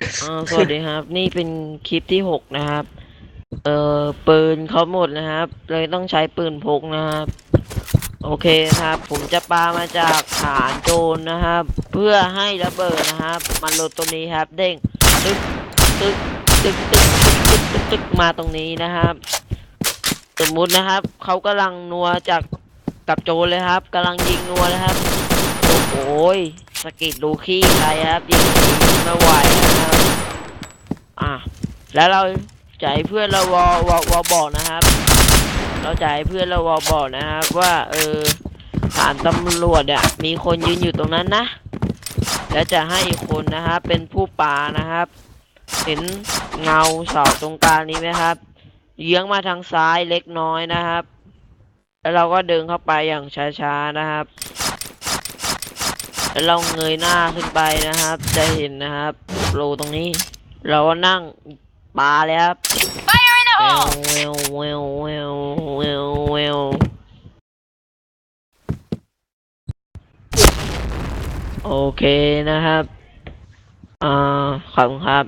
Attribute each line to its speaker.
Speaker 1: อ่าสวัสดีครับ นี่เป็นคลิปที่หกนะครับ เอ่อปืนเขาหมดนะครับ เลยต้องใช้ปืนพกนะครับ โอเคนะครับ ผมจะปามาจากฐานโจรนะครับ เพื่อให้ระเบิดนะครับ มันลดตรงนี้ครับ เด้งตึกตึกตึกตึกตึกตึกตึกมาตรงนี้นะครับ สมมุตินะครับเขากำลังนัวจากกับโจรเลยครับกำลังยิงนัวเลยครับ โอ้ย สกิดลูขี้ใครครับยิงไม่ไหวนะครับอะแล้วเราจะให้เพื่อนเราวอวอวอบอกนะครับ เราจะให้เพื่อนเราวอบอกนะครับ ว่าเออฐานตำรวจเนี่ยมีคนยืนอยู่ตรงนั้นนะแล้วจะให้คนนะครับ เป็นผู้ปานะครับ เห็นเงาเสาตรงกลางนี้ไหมครับ เยื้องมาทางซ้ายเล็กน้อยนะครับ แล้วเราก็เดินเข้าไปอย่างช้าๆนะครับ แล้วเราเงยหน้าขึ้นไปนะครับ จะเห็นนะครับโลตรงนี้ เราก็นั่งปลาเลยครับเวว
Speaker 2: hole!
Speaker 1: แววเววเววเววแววโอเคนะครับ อ่า ขอบคุณครับ